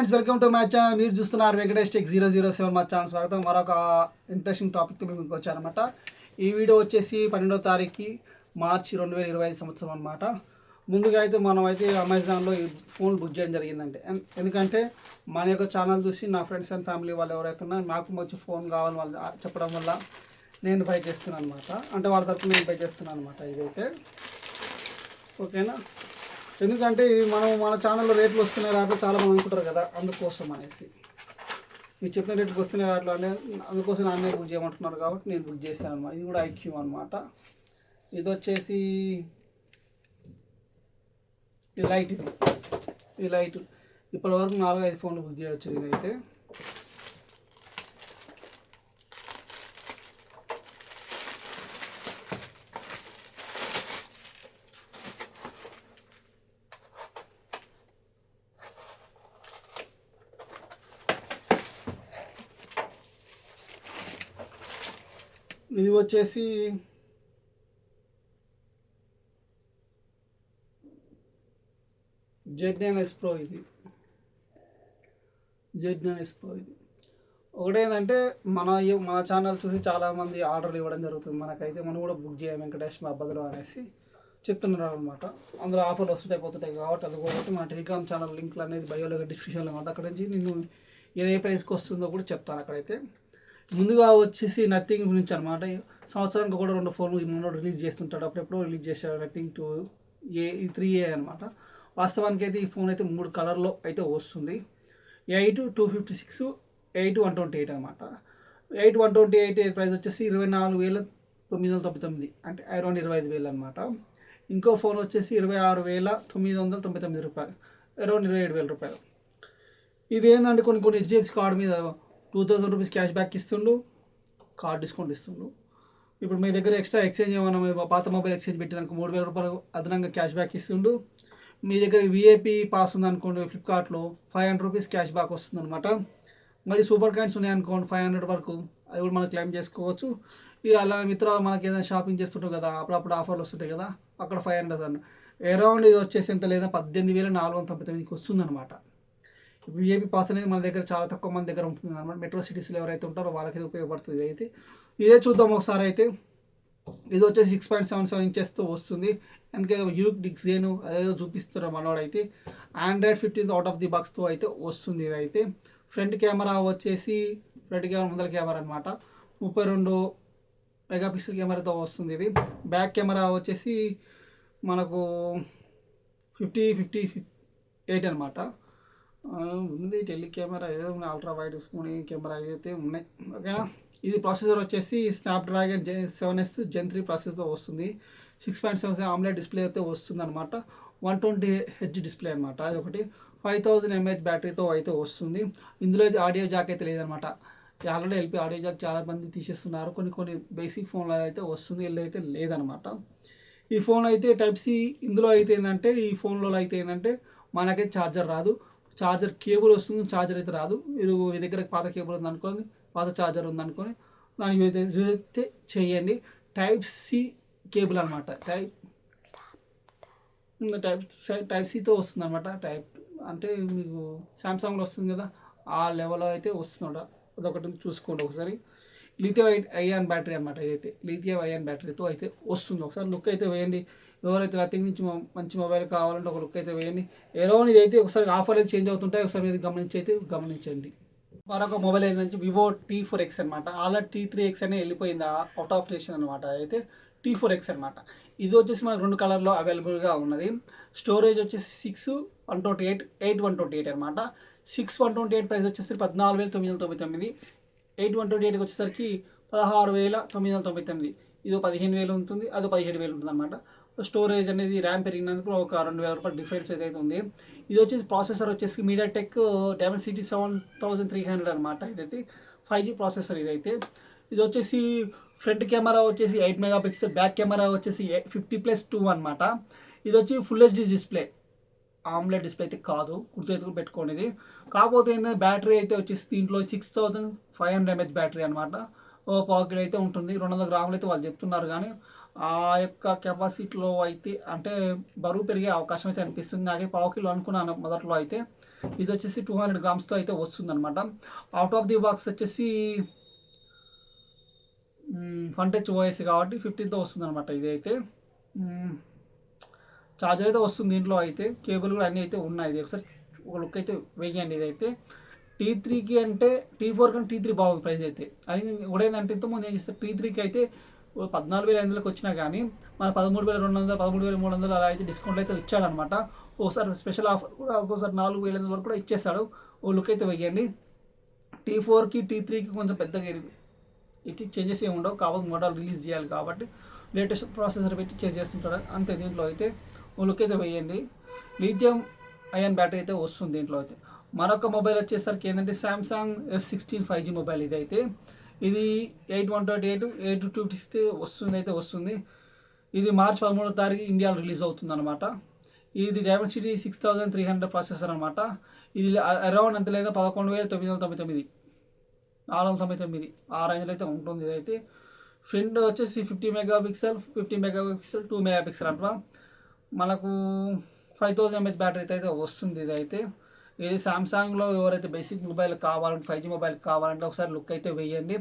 Friends welcome to my channel. మీరు చూస్తున్నారు Venkatesh tech zero zero seven మా channel. స్వాగతం. మరొక ఇంట్రెస్టింగ్ టాపిక్తో మేము ఇంటికి వచ్చానమాట ఈ వీడియో వచ్చేసి పన్నెండో తారీఖు మార్చి రెండు వేల ఇరవై ఐదు సంవత్సరం అనమాట ముందుగా అయితే మనం అయితే అమెజాన్లో ఈ ఫోన్ బుక్ చేయడం జరిగిందంటే ఎందుకంటే మన యొక్క ఛానల్ చూసి నా ఫ్రెండ్స్ అండ్ ఫ్యామిలీ వాళ్ళు ఎవరైతే ఉన్నారో నాకు మంచి ఫోన్ కావాలని వాళ్ళు చెప్పడం వల్ల నేను బై చేస్తున్నాను అనమాట అంటే వాళ్ళ తరపున నేను బై చేస్తున్నాను అనమాట ఇదైతే. ఓకేనా? ఎందుకంటే ఇది మనం మన ఛానల్లో రేట్లు వస్తున్నాయి రాట్లు చాలా మంది అనుకుంటారు కదా అందుకోసం అనేసి. మీరు చెప్పిన రేట్లకు వస్తున్నాయి రాట్లు అనే అందుకోసం అన్నీ బుక్ చేయమంటున్నారు కాబట్టి నేను బుక్ చేశాను అనమాట ఇది కూడా ఐక్యూ అనమాట ఇది వచ్చేసి ఇది లైట్ ఇది. ఇది లైట్. ఇప్పటివరకు నాలుగు ఐదు ఫోన్లు బుక్ చేయవచ్చు నేనైతే ఇది వచ్చేసి జెడ్ నైన్ ఎస్ ప్రో ఇది. జెడ్ నైన్ ఎస్ ప్రో ఇది. ఒకటేంటంటే మన ఈ- మన ఛానల్ చూసి చాలామంది ఆర్డర్లు ఇవ్వడం జరుగుతుంది. మనకైతే మనం కూడా బుక్ చేయం వెంకటేష్ మా బదులు అనేసి చెప్తున్నారు అనమాట అందులో ఆఫర్లు వస్తుంటాయి పోతుంటాయి కాబట్టి అది కూడా మన టెలిగ్రామ్ ఛానల్ లింక్లు అనేది బయోలో డిస్క్రిప్షన్లో ఉంటుంది అక్కడ నుంచి నేను ఏది ఏ ప్రైస్కి వస్తుందో కూడా చెప్తాను అక్కడైతే. ముందుగా వచ్చేసి నథింగ్ గురించి అనమాట సంవత్సరానికి కూడా రెండు ఫోన్లు ముందు రిలీజ్ చేస్తుంటాడు. అప్పుడెప్పుడో రిలీజ్ చేశాడు nothing two A three A అనమాట వాస్తవానికి అయితే ఈ ఫోన్ అయితే మూడు కలర్లో అయితే వస్తుంది. Eight two fifty six eight one twenty eight అనమాట eight one twenty eight price వచ్చేసి ఇరవై నాలుగు వేల తొమ్మిది వందల తొంభై తొమ్మిది. అంటే అరౌండ్ ఇరవై ఐదు వేలు అనమాట ఇంకో ఫోన్ వచ్చేసి ఇరవై ఆరు వేల తొమ్మిది వందల తొంభై తొమ్మిది రూపాయలు. అరౌండ్ ఇరవై ఏడు వేల రూపాయలు. ఇది ఏంటంటే కొన్ని కొన్ని హెచ్డిఎఫ్సి కార్డు మీద two thousand rupees cash back ఇస్తుండు కార్డ్ డిస్కౌంట్ ఇస్తుండు. ఇప్పుడు మీ దగ్గర ఎక్స్ట్రా ఎక్స్చేంజ్ ఏమైనా పాత మొబైల్ ఎక్స్చేంజ్ పెట్టినాక మూడు వేల రూపాయలు అదనంగా క్యాష్ బ్యాక్ ఇస్తుండు. మీ దగ్గర విఐపి పాస్ ఉందనుకోండి ఫ్లిప్కార్ట్లో five hundred rupees cash back వస్తుంది అనమాట మరి సూపర్ కాయిన్స్ ఉన్నాయనుకోండి ఫైవ్ హండ్రెడ్ వరకు అవి కూడా మనం క్లెయిమ్ చేసుకోవచ్చు. ఇక అలా మిత్రాలు మనకి ఏదైనా షాపింగ్ చేస్తుంటాం కదా అప్పుడప్పుడు ఆఫర్లు వస్తుంటాయి కదా అక్కడ ఫైవ్ హండ్రెడ్ అన్న. అరౌండ్ ఇది వచ్చేసి ఎంత లేదా పద్దెనిమిది వేల నాలుగు వందల తొంభై తొమ్మిదికి వస్తుంది అనమాట విఐపి పాస్ అనేది మన దగ్గర చాలా తక్కువ మంది దగ్గర ఉంటుంది అనమాట మెట్రో సిటీస్లో ఎవరైతే ఉంటారో వాళ్ళకి ఉపయోగపడుతుంది అయితే. ఇదే చూద్దాం ఒకసారి అయితే. ఇది వచ్చేసి సిక్స్ పాయింట్ సెవెన్ సెవెన్ ఇంచెస్తో వస్తుంది. అండ్ యూక్ డిక్సేన్ అదేదో చూపిస్తున్నారు మనోడైతే. Android fifteen out of the బాక్స్తో అయితే వస్తుంది ఇది అయితే ఫ్రంట్ కెమెరా వచ్చేసి ఫ్రంట్ కెమెరా ముందర కెమెరా అనమాట ముప్పై రెండు మెగాపిక్సెల్ కెమెరాతో వస్తుంది ఇది. బ్యాక్ కెమెరా వచ్చేసి మనకు ఫిఫ్టీ ఫిఫ్టీ ఎయిట్ అనమాట ఉంది టెలి కెమెరా ఏదో అల్ట్రా వైడ్ ఫోన్ కెమెరా అయితే ఉన్నాయి. ఓకేనా? ఇది ప్రాసెసర్ వచ్చేసి స్నాప్డ్రాగన్ జె సెవెన్ ఎస్ జెన్ త్రీ ప్రాసెసర్తో వస్తుంది. Six point seven seven AMOLED display అయితే వస్తుంది అనమాట వన్ ట్వంటీ హెచ్ డిస్ప్లే అనమాట అది ఒకటి. ఫైవ్ థౌజండ్ ఎంహెచ్ బ్యాటరీతో అయితే వస్తుంది. ఇందులో అయితే ఆడియో జాక్ అయితే లేదనమాట ఆల్రెడీ ఎల్పి ఆడియో జాక్ చాలామంది తీసేస్తున్నారు. కొన్ని కొన్ని బేసిక్ ఫోన్లు అయితే వస్తుంది వీళ్ళు అయితే లేదనమాట ఈ ఫోన్ అయితే టైప్ సి ఇందులో అయితే ఏంటంటే ఈ ఫోన్లో అయితే ఏంటంటే మనకే ఛార్జర్ రాదు. ఛార్జర్ కేబుల్ వస్తుంది ఛార్జర్ అయితే రాదు. మీరు మీ దగ్గర పాత కేబుల్ ఉంది అనుకోండి పాత ఛార్జర్ ఉందనుకోని దాన్ని యూజ్ యూజ్ అయితే చేయండి. టైప్ సి కేబుల్ అనమాట టైప్ టైప్ టైప్ సితో వస్తుంది అనమాట టైప్ అంటే మీకు సామ్సంగ్లో వస్తుంది కదా ఆ లెవెల్లో అయితే వస్తుందట అదొకటి చూసుకోండి ఒకసారి. లిథియం అయాన్ బ్యాటరీ అనమాట ఇదైతే. లిథియం అయాన్ బ్యాటరీతో అయితే వస్తుంది. ఒకసారి లుక్ అయితే వేయండి. ఎవరైతే నథింగ్ నుంచి మంచి మొబైల్ కావాలంటే ఒక లుక్ అయితే వేయండి. ఎరోన్ ఇదైతే ఒకసారి ఆఫర్ అయితే చేంజ్ అవుతుంటాయి. ఒకసారి మీరు గమనించి అయితే గమనించండి. మరొక మొబైల్ ఏంటంటే వివో టీ ఫోర్ ఎక్స్ అనమాట అలా టీ త్రీ ఎక్స్ అనే వెళ్ళిపోయింది. అవుట్ ఆఫ్ రేషన్ అనమాట అయితే టీ ఫోర్ ఎక్స్ అనమాట ఇది వచ్చేసి మనకు రెండు కలర్లో అవైలబుల్గా ఉన్నది. స్టోరేజ్ వచ్చేసి six one twenty eight eight one twenty eight అనమాట six one twenty eight price వచ్చేసి పద్నాలుగు వేల తొమ్మిది వందల తొంభై తొమ్మిది. ఎయిట్ వన్ ట్వంటీ ఎయిట్కి వచ్చేసరికి పదహారు వేల తొమ్మిది వందల తొంభై తొమ్మిది. ఇది పదిహేను వేలు ఉంటుంది అది పదిహేడు వేలు ఉంటుంది అనమాట స్టోరేజ్ అనేది ర్యామ్ పెరిగినందుకు ఒక రెండు వేల రూపాయల డిఫరెన్స్ అయితే ఉంది ఇది వచ్చేసి ప్రాసెసర్ వచ్చేసి MediaTek Dimensity seven thousand three hundred అనమాట ఇదైతే ఫైవ్ జీ ప్రాసెసర్ ఇదైతే. ఇది వచ్చేసి ఫ్రంట్ కెమెరా వచ్చేసి eight megapixel back camera వచ్చేసి ఫిఫ్టీ ప్లస్ టూ అనమాట ఇది వచ్చి full HD display AMOLED display అయితే కాదు గుర్తు పెట్టుకోండి ఇది కాకపోతే ఏంటంటే బ్యాటరీ అయితే వచ్చేసి దీంట్లో six thousand five hundred MH battery అనమాట ఓ పాకెట్ అయితే ఉంటుంది. రెండు వందల గ్రాములు అయితే వాళ్ళు చెప్తున్నారు కానీ ఆ యొక్క కెపాసిటీలో అయితే అంటే బరువు పెరిగే అవకాశం అయితే అనిపిస్తుంది. నాకే పావు కిలో అనుకున్నాను మొదట్లో అయితే. ఇది వచ్చేసి టూ హండ్రెడ్ గ్రామ్స్తో అయితే వస్తుంది అనమాట అవుట్ ఆఫ్ ది బాక్స్ వచ్చేసి ఫన్ టచ్ ఓఎస్ కాబట్టి ఫిఫ్టీన్తో వస్తుంది అనమాట ఇది అయితే ఛార్జర్ అయితే వస్తుంది దీంట్లో అయితే కేబుల్ కూడా అన్నీ అయితే ఉన్నాయి. ఒకసారి ఒక లుక్ అయితే వేయండి ఇది అయితే టీ త్రీకి అంటే టీ ఫోర్ కానీ టీ త్రీ బాగుంది ప్రైస్ అయితే. అది కూడా ఏంటంటే ఇంతకుముందు ఏం చేస్తారు? టీ త్రీకి అయితే పద్నాలుగు వేల ఐదు వందలకు వచ్చినా కానీ మన పదమూడు వేల రెండు వందలు పదమూడు వేల మూడు వందలు అలా అయితే డిస్కౌంట్ అయితే ఇచ్చాడనమాట ఒకసారి స్పెషల్ ఆఫర్ కూడా ఒక్కోసారి నాలుగు వేల ఐదు వరకు కూడా ఇచ్చేస్తాడు ఓ లుక్ అయితే వేయండి. టీ ఫోర్కి టీ త్రీకి కొంచెం పెద్దగా ఇది చేంజెస్ ఏమి ఉండవు. కాబట్టి మోడల్ రిలీజ్ చేయాలి కాబట్టి లేటెస్ట్ ప్రాసెసర్ పెట్టి చేంజ్ చేస్తుంటాడు. అంతే దీంట్లో అయితే. ఓ లుక్ అయితే వేయండి. లిథియం అయాన్ బ్యాటరీ అయితే వస్తుంది దీంట్లో అయితే. మరొక మొబైల్ వచ్చేసరికి ఏంటంటే Samsung F sixteen five G mobile ఇది అయితే ఇది eight one twenty eight eight two ఇస్తే వస్తుంది అయితే వస్తుంది. ఇది మార్చ్ పదమూడో తారీఖు ఇండియాలో రిలీజ్ అవుతుంది అనమాట ఇది Dimensity six thousand three hundred processor అనమాట ఇది అరౌండ్ ఎంత లేదా? పదకొండు వేల తొమ్మిది వందల తొంభై తొమ్మిది. నాలుగు వందల తొంభై తొమ్మిది. ఆ రేంజ్లో అయితే ఉంటుంది ఇదైతే. ఫ్రంట్ వచ్చేసి fifty megapixel fifty megapixel two megapixel అంట మనకు ఫైవ్ థౌజండ్ ఎంఎస్ బ్యాటరీ అయితే వస్తుంది ఇదైతే. ఇది సామ్సంగ్లో ఎవరైతే బేసిక్ మొబైల్ కావాలంటే ఫైవ్ జీ మొబైల్ కావాలంటే ఒకసారి లుక్ అయితే వేయండి.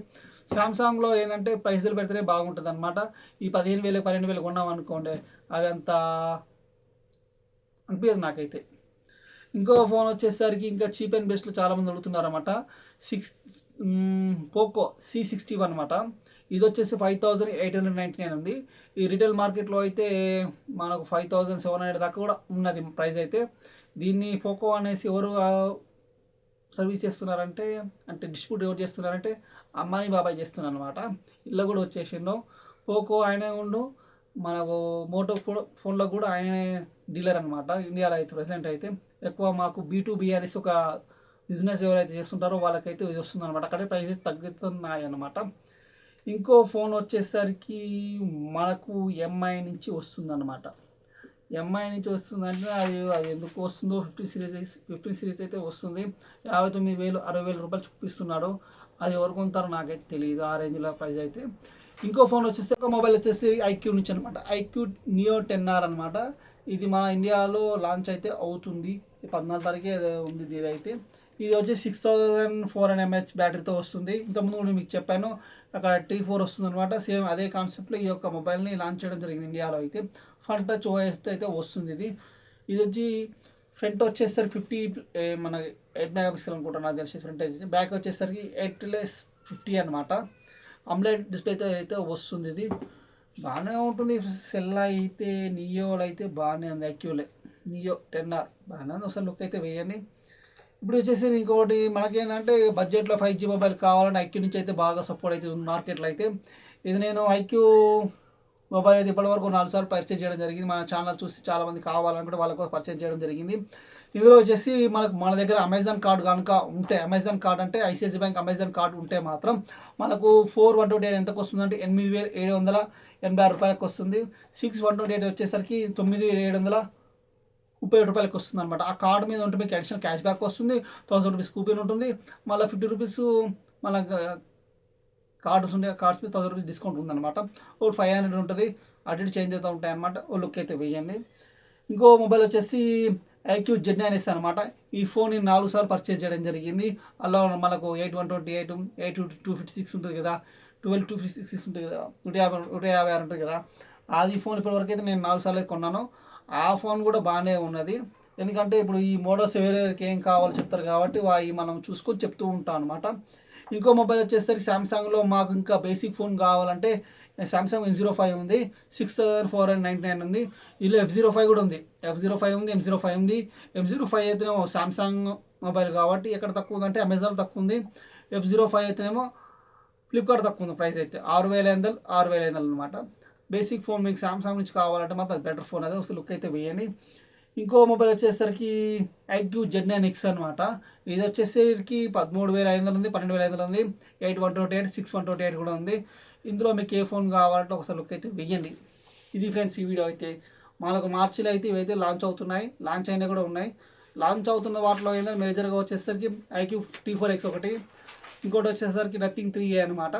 సామ్సంగ్లో ఏంటంటే పైసలు పెడితేనే బాగుంటుంది అనమాట ఈ పదిహేను వేలు పన్నెండు వేలు కొన్నాం అనుకోండి అదంతా అనిపించదు నాకైతే. ఇంకో ఫోన్ వచ్చేసరికి ఇంకా చీప్ అండ్ బెస్ట్లో చాలామంది అడుగుతున్నారు అనమాట six Poco C sixty one అనమాట ఇది వచ్చేసి five thousand eight hundred ninety nine ఉంది. ఈ రిటైల్ మార్కెట్లో అయితే మనకు ఫైవ్ థౌజండ్ సెవెన్ హండ్రెడ్ దాకా కూడా ఉన్నది ప్రైస్ అయితే. దీన్ని పోకో అనేసి ఎవరు సర్వీస్ చేస్తున్నారంటే అంటే డిస్ట్రిబ్యూట్ ఎవరు చేస్తున్నారంటే అమ్మాని బాబాయ్ చేస్తున్నారు అనమాట ఇళ్ళ కూడా వచ్చేసిండు. పోకో ఆయనే ఉండు. మనకు మోటో ఫో- ఫోన్లో కూడా ఆయనే డీలర్ అనమాట ఇండియాలో అయితే ప్రజెంట్ అయితే ఎక్కువ మాకు బీ అనేసి ఒక బిజినెస్ ఎవరైతే చేస్తుంటారో వాళ్ళకైతే ఇది వస్తుంది అనమాట అక్కడే ప్రైసెస్ తగ్గుతున్నాయి అనమాట ఇంకో ఫోన్ వచ్చేసరికి మనకు ఎంఐ నుంచి వస్తుంది అనమాట ఎంఐ నుంచి వస్తుందంటే అది అది ఎందుకు వస్తుందో ఫిఫ్టీన్ సిరీస్ ఫిఫ్టీన్ సిరీస్ అయితే వస్తుంది. యాభై తొమ్మిది వేలు అరవై వేల రూపాయలు చూపిస్తున్నాడు. అది ఎవరు కొంటారో నాకైతే తెలియదు ఆ రేంజ్లో ప్రైస్ అయితే. ఇంకో ఫోన్ వచ్చేసి ఒక మొబైల్ వచ్చేసి ఐక్యూ నుంచి అనమాట ఐక్యూ నియో టెన్ ఆర్ అనమాట ఇది మన ఇండియాలో లాంచ్ అయితే అవుతుంది. పద్నాలుగు తారీఖే ఉంది దీని అయితే. ఇది వచ్చి six thousand four hundred MH బ్యాటరీతో వస్తుంది. ఇంతకుముందు కూడా మీకు చెప్పాను అక్కడ టీ ఫోర్ వస్తుంది అనమాట సేమ్ అదే కాన్సెప్ట్లో ఈ యొక్క మొబైల్ని లాంచ్ చేయడం జరిగింది ఇండియాలో అయితే. ఫ్రంట్ టచ్ ఓఎస్ అయితే వస్తుంది ఇది. ఇది వచ్చి ఫ్రంట్ వచ్చేసరికి ఫిఫ్టీ మన ఎయిట్ మెగా పిక్సెల్ అనుకుంటా నాకు తెలిసి ఫ్రంట్ వచ్చేసి బ్యాక్ వచ్చేసరికి ఎయిట్ లెస్ ఫిఫ్టీ అనమాట అమ్లెట్ డిస్ప్లేతో అయితే వస్తుంది ఇది. బాగానే ఉంటుంది సెల్ అయితే నియోలో అయితే బాగానే ఉంది యాక్యువలే నియో టెన్ ఆర్. బాగానే ఉంది ఒకసారి లుక్ అయితే వేయండి. ఇప్పుడు వచ్చేసి ఇంకొకటి మనకేంటంటే బడ్జెట్లో ఫైవ్ జీ మొబైల్ కావాలంటే ఐక్యూ నుంచి అయితే బాగా సపోర్ట్ అయితే ఉంది మార్కెట్లో అయితే. ఇది నేను ఐక్యూ మొబైల్ అయితే ఇప్పటివరకు నాలుగు సార్లు పర్చేజ్ చేయడం జరిగింది. మన ఛానల్ చూసి చాలామంది కావాలనుకుంటే వాళ్ళకు కూడా పర్చేజ్ చేయడం జరిగింది. ఇందులో వచ్చేసి మనకు మన దగ్గర అమెజాన్ కార్డు కనుక ఉంటే అమెజాన్ కార్డ్ అంటే ఐసిఐసి బ్యాంక్ అమెజాన్ కార్డు ఉంటే మాత్రం మనకు ఫోర్ వన్ ట్వంటీ ఎయిట్ ఎంతకు వస్తుందంటే ఎనిమిది వేల ఏడు వందల ఎనభై ఆరు రూపాయలకు వస్తుంది. సిక్స్ వన్ ట్వంటీ ఎయిట్ వచ్చేసరికి తొమ్మిది ఏడు వందల ముప్పై ఏడు రూపాయలకి వస్తుంది అనమాట ఆ కార్డు మీద ఉంటే మీకు అడిషనల్ క్యాష్ బ్యాక్ వస్తుంది. థౌసండ్ రూపీస్ కూపన్ ఉంటుంది. మళ్ళీ ఫిఫ్టీ రూపీస్ మళ్ళీ కార్డ్స్ ఉండే కార్డ్స్ మీద థౌసండ్ రూపీస్ డిస్కౌంట్ ఉందన్నమాట. ఒక ఫైవ్ హండ్రెడ్ ఉంటుంది. అటు ఇటు చేంజ్ అవుతూ ఉంటాయి అనమాట ఓ లుక్ అయితే వేయండి. ఇంకో మొబైల్ వచ్చేసి ఐక్యూ జెడ్ నైన్ అనమాట ఈ ఫోన్ నేను నాలుగు సార్లు పర్చేజ్ చేయడం జరిగింది. అలా మనకు eight one twenty eight eight two fifty six ఉంటుంది కదా. ట్వెల్వ్ టూ ఫిఫ్టీ సిక్స్ ఉంటుంది కదా. నూట యాభై నూట యాభై ఆరు ఉంటుంది కదా. అది ఫోన్ ఇప్పటివరకు అయితే నేను నాలుగు సార్లు కొన్నాను. ఆ ఫోన్ కూడా బాగానే ఉన్నది. ఎందుకంటే ఇప్పుడు ఈ మోడల్స్ ఎవరెవరికి ఏం కావాలో చెప్తారు కాబట్టి అవి మనం చూసుకొని చెప్తూ ఉంటాం అనమాట ఇంకో మొబైల్ వచ్చేసరికి సామ్సంగ్లో మాకు ఇంకా బేసిక్ ఫోన్ కావాలంటే సామ్సంగ్ ఎం జీరో ఫైవ్ ఉంది six thousand four hundred ninety nine ఉంది. ఇలా ఎఫ్ జీరో ఫైవ్ కూడా ఉంది. ఎఫ్ జీరో ఫైవ్ ఉంది ఎం జీరో ఫైవ్ ఉంది. ఎం జీరో ఫైవ్ అయితేనేమో సామ్సంగ్ మొబైల్ కాబట్టి ఎక్కడ తక్కువ ఉందంటే అమెజాన్ తక్కువ ఉంది. ఎఫ్ జీరో ఫైవ్ అయితేనేమో ఫ్లిప్కార్ట్ తక్కువ ఉంది ప్రైస్ అయితే. ఆరు వేల ఐదు వందలు ఆరు వేల ఐదు వందలు అనమాట బేసిక్ ఫోన్ మీకు సామ్సంగ్ నుంచి కావాలంటే మాత్రం బెటర్ ఫోన్ అదే. ఒకసారి లుక్ అయితే వేయండి. ఇంకో మొబైల్ వచ్చేసరికి ఐక్యూ జెడ్ నైన్ ఎక్స్ అనమాట ఇది వచ్చేసరికి పదమూడు వేల ఐదు వందలు ఉంది పన్నెండు వేల ఐదు వందలు ఉంది eight one twenty eight six one twenty eight కూడా ఉంది. ఇందులో మీకు ఏ ఫోన్ కావాలంటే ఒకసారి లుక్ అయితే వెయ్యండి. ఇది ఫ్రెండ్స్ ఈ వీడియో అయితే. మనకు మార్చిలో అయితే ఇవైతే లాంచ్ అవుతున్నాయి. లాంచ్ అయినా కూడా ఉన్నాయి. లాంచ్ అవుతున్న వాటిలో ఏంటంటే మేజర్గా వచ్చేసరికి ఐక్యూ టీ ఫోర్ ఎక్స్ ఒకటి. ఇంకోటి వచ్చేసరికి నథింగ్ త్రీ ఏ అనమాట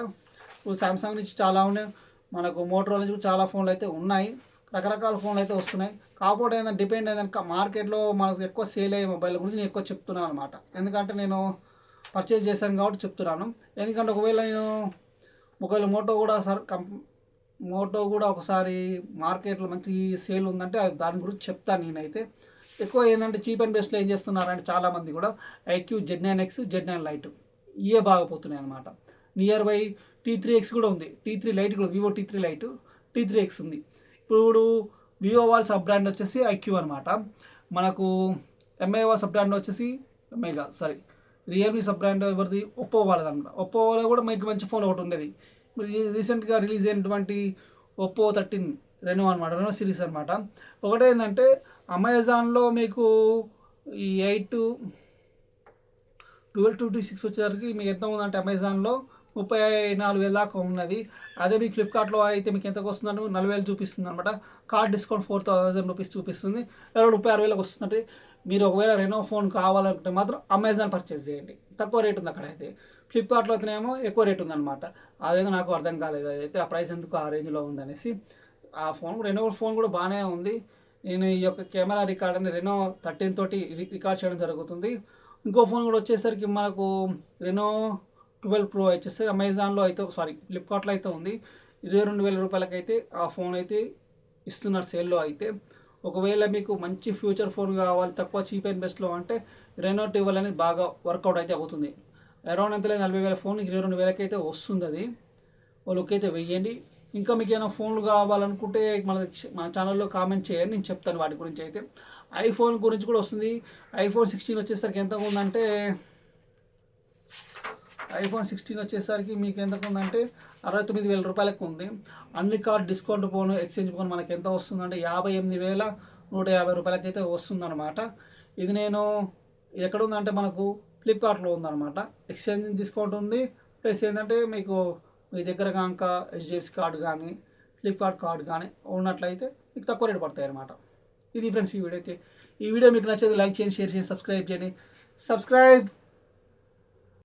ఇప్పుడు సామ్సంగ్ నుంచి చాలా ఉన్నాయి. మనకు మోటరోలా నుంచి కూడా చాలా ఫోన్లు అయితే ఉన్నాయి. రకరకాల ఫోన్లు అయితే వస్తున్నాయి. కాకపోతే ఏంటంటే డిపెండ్ అయిందంటే మార్కెట్లో మనకు ఎక్కువ సేల్ అయ్యే మొబైల్ గురించి నేను ఎక్కువ చెప్తున్నాను అనమాట ఎందుకంటే నేను పర్చేజ్ చేశాను కాబట్టి చెప్తున్నాను. ఎందుకంటే ఒకవేళ నేను ఒకవేళ మోటో కూడా సార్ కం మోటో కూడా ఒకసారి మార్కెట్లో మంచి సేల్ ఉందంటే అది దాని గురించి చెప్తాను నేనైతే. ఎక్కువ ఏంటంటే చీప్ అండ్ బెస్ట్లో ఏం చేస్తున్నారంటే చాలామంది కూడా iQOO Z nine X Z nine lite ఇవే బాగా పోతున్నాయి అనమాట nearby T three X కూడా ఉంది. టీ త్రీ లైట్ కూడా Vivo T three lite T three X ఉంది. ఇప్పుడు వివో వాళ్ళ సబ్ బ్రాండ్ వచ్చేసి ఐక్యూ అనమాట మనకు ఎంఐ వాళ్ళ సబ్ బ్రాండ్ వచ్చేసి ఎంఐ కాదు సారీ రియల్మీ సబ్ బ్రాండ్ ఎవరిది? ఒప్పో వాళ్ళది అనమాట ఒప్పో వాళ్ళ కూడా మీకు మంచి ఫోన్ ఒకటి ఉండేది. రీసెంట్గా రిలీజ్ అయినటువంటి ఒప్పో థర్టీన్ రెనో అనమాట రెనో సిరీస్ అనమాట ఒకటి ఏంటంటే అమెజాన్లో మీకు ఈ eight twelve two two six వచ్చేసరికి మీకు ఎంత ఉందంటే అమెజాన్లో ముప్పై నాలుగు వేల దాకా ఉన్నది. అదే మీకు ఫ్లిప్కార్ట్లో అయితే మీకు ఎంతకు వస్తుందంటే నలభై వేలు చూపిస్తుంది అనమాట card discount four thousand rupees చూపిస్తుంది. ఇరవై ముప్పై ఆరు వేలకు వస్తుందంటే మీరు ఒకవేళ రెనో ఫోన్ కావాలంటే మాత్రం అమెజాన్ పర్చేస్ చేయండి. తక్కువ రేట్ ఉంది అక్కడైతే. ఫ్లిప్కార్ట్లో అయితేనేమో ఎక్కువ రేట్ ఉందన్నమాట. అదేదో నాకు అర్థం కాలేదు. అయితే ఆ ప్రైస్ ఎందుకు ఆ రేంజ్లో ఉందనేసి. ఆ ఫోన్ కూడా రెనో ఫోన్ కూడా బాగానే ఉంది. నేను ఈ యొక్క కెమెరా రికార్డ్ అని రెనో థర్టీన్ తోటి రి- రికార్డ్ చేయడం జరుగుతుంది. ఇంకో ఫోన్ కూడా వచ్చేసరికి మనకు రెనో ట్వెల్వ్ ప్రో వచ్చేసి అమెజాన్లో అయితే సారీ ఫ్లిప్కార్ట్లో అయితే ఉంది. ఇరవై రెండు వేల రూపాయలకైతే ఆ ఫోన్ అయితే ఇస్తున్నారు సేల్లో అయితే. ఒకవేళ మీకు మంచి ఫ్యూచర్ ఫోన్ కావాలి తక్కువ చీప్ అండ్ బెస్ట్లో అంటే రెనో ట్వెల్వ్ అనేది బాగా వర్కౌట్ అయితే అవుతుంది. అరౌండ్ ఎంత నలభై వేల ఫోన్ ఇరవై రెండు వేలకి అయితే వస్తుంది అది. వాళ్ళకి అయితే వెయ్యండి. ఇంకా మీకు ఏమైనా ఫోన్లు కావాలనుకుంటే మన మన ఛానల్లో కామెంట్ చేయండి. నేను చెప్తాను వాటి గురించి అయితే. ఐఫోన్ గురించి కూడా వస్తుంది. ఐఫోన్ సిక్స్టీన్ వచ్చేసరికి ఎంత ఉందంటే ఐఫోన్ సిక్స్టీన్ వచ్చేసరికి మీకు ఎంత ఉందంటే అరవై తొమ్మిది వేల రూపాయలకు ఉంది అన్ని card discount phone exchange phone మనకి ఎంత వస్తుందంటే యాభై ఎనిమిది వేల నూట యాభై రూపాయలకైతే వస్తుందన్నమాట. ఇది నేను ఎక్కడ ఉందంటే మనకు ఫ్లిప్కార్ట్లో ఉందన్నమాట. ఎక్స్చేంజ్ డిస్కౌంట్ ఉంది. ప్లస్ ఏంటంటే మీకు మీ దగ్గర కనుక హెచ్డిఎఫ్సి కార్డు కానీ ఫ్లిప్కార్ట్ కార్డు కానీ ఉన్నట్లయితే మీకు తక్కువ రేటు పడతాయి అన్నమాట ఇది ఫ్రెండ్స్ ఈ వీడియో అయితే. ఈ వీడియో మీకు నచ్చేది లైక్ చేయండి షేర్ చేయండి సబ్స్క్రైబ్ చేయండి. సబ్స్క్రైబ్